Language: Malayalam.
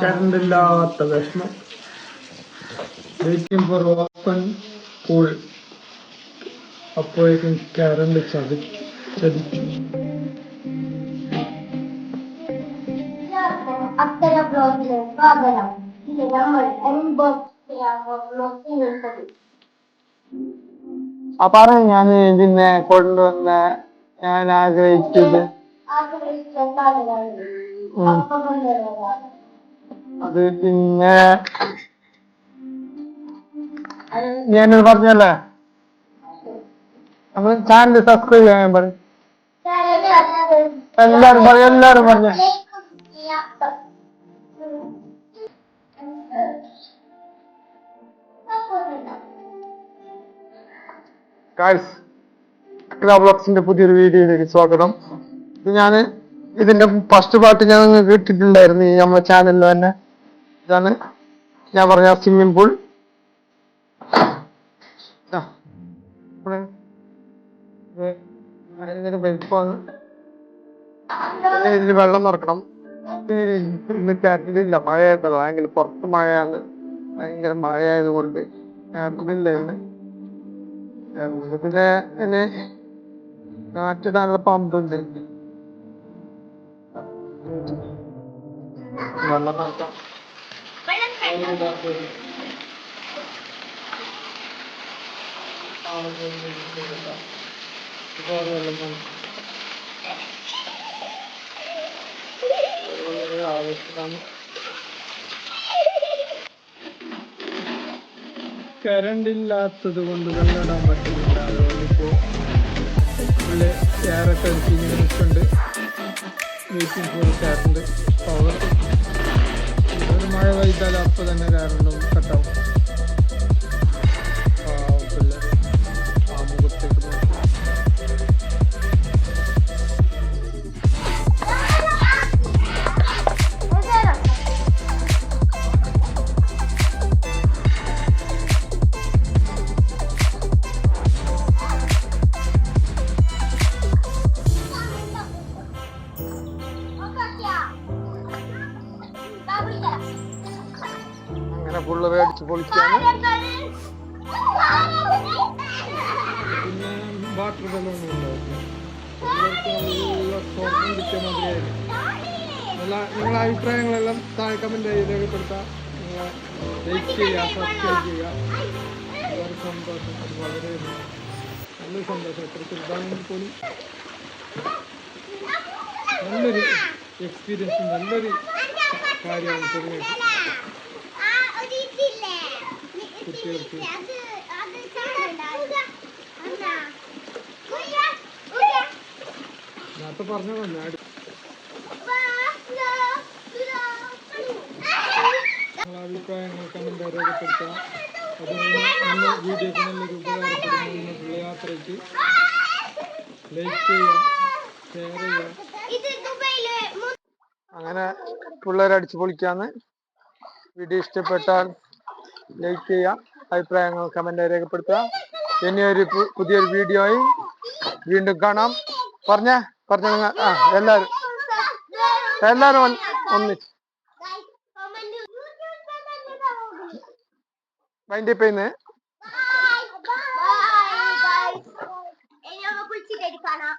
കറണ്ട് ഇല്ലാത്ത വിഷമം. വെയിറ്റിംഗ് ഫോർ ഓപ്പൺ പൂൾ അപ്പോഴേക്കും കറണ്ട് ചതി ചതിച്ചു അത്തര ബ്ലോഗിലെ സ്വാഗതം ഇത് നമ്മൾ അപ്പാണ് ഞാൻ ഇതിനെ കൊണ്ടുവന്ന ഞാൻ ആഗ്രഹിച്ചത്. ആഗ്രഹിച്ച സാധനമാണ് അത് പിന്നെ ഞാനത് പറഞ്ഞല്ലേ? നമ്മൾ ചാനൽ സബ്സ്ക്രൈബ് ചെയ്യാൻ പറയും എല്ലാരും പറയും എല്ലാരും പറഞ്ഞ. ഗായ്സ് ബ്ലോഗ്സിന്റെ പുതിയൊരു വീഡിയോയിലേക്ക് സ്വാഗതം. ഇത് ഞാൻ ഇതിന്റെ ഫസ്റ്റ് പാർട്ട് ഞാൻ നിങ്ങൾക്ക് ഇട്ടിട്ടുണ്ടായിരുന്നു ഈ നമ്മുടെ ചാനലിൽ തന്നെ. ഇതാണ്. ഞാൻ പറഞ്ഞ സ്വിമ്മിംഗ് പൂൾ ഇതിന് വെള്ളം നിറക്കണം ഇന്ന് കരണ്ടില്ല. മഴയായിട്ടല്ല ഭയങ്കര പുറത്ത് മഴയാണ്. ഭയങ്കര മഴയായതുകൊണ്ട് ഇന്ന് പിന്നെ എന്നെ കാറ്റിടാനുള്ള പമ്പുണ്ട് വെള്ളം നിറക്കാം കറണ്ട് ഇല്ലാത്തത് കൊണ്ട് വെള്ളം പറ്റുന്നില്ല. അതുകൊണ്ട് ഇപ്പോ ഫുള്ള് എയറൊക്കെ ഇങ്ങനെ നിൽക്കുന്നുണ്ട് വെയിറ്റിംഗ് മഴ പെയ്താൽ അപ്പോൾ തന്നെ കാരണം കട്ടാവും. അങ്ങനെ ഫുള്ള് മേടിച്ച് പൊളിക്കാണ് നല്ല നല്ല നിങ്ങളുടെ അഭിപ്രായങ്ങളെല്ലാം താഴെ കമന്റ് രേഖപ്പെടുത്താം. നിങ്ങൾ ലൈക്ക് വളരെ സന്തോഷം എത്ര ചെറുതാണെങ്കിൽ പോലും നല്ലൊരു എക്സ്പീരിയൻസ് നല്ലൊരു കാര്യമാണ് ചെറുതായിട്ട് കുട്ടികൾക്ക് നേരത്തെ പറഞ്ഞ അഭിപ്രായങ്ങൾ കമന്റ് രേഖപ്പെടുത്താം അതുപോലെ ഇന്ന് ഉപകാരപ്പെടുന്ന യാത്രയ്ക്ക് ലൈക്ക് ചെയ്യുക ഷെയർ ചെയ്യുക അങ്ങനെ പിള്ളേരെ അടിച്ച് പൊളിക്കാന്ന്. വീഡിയോ ഇഷ്ടപ്പെട്ടാൽ ലൈക്ക് ചെയ്യാം അഭിപ്രായങ്ങൾ കമന്റ് രേഖപ്പെടുത്തുക. ഇനി ഒരു പുതിയൊരു വീഡിയോയിൽ വീണ്ടും കാണാം. പറഞ്ഞേ പറഞ്ഞ എല്ലാരും. ആ എല്ലാവരും എല്ലാവരും ഒന്നിച്ച് വൈൻഡ് അപ്പ് കുളിച്ചിട്ട് കാണാം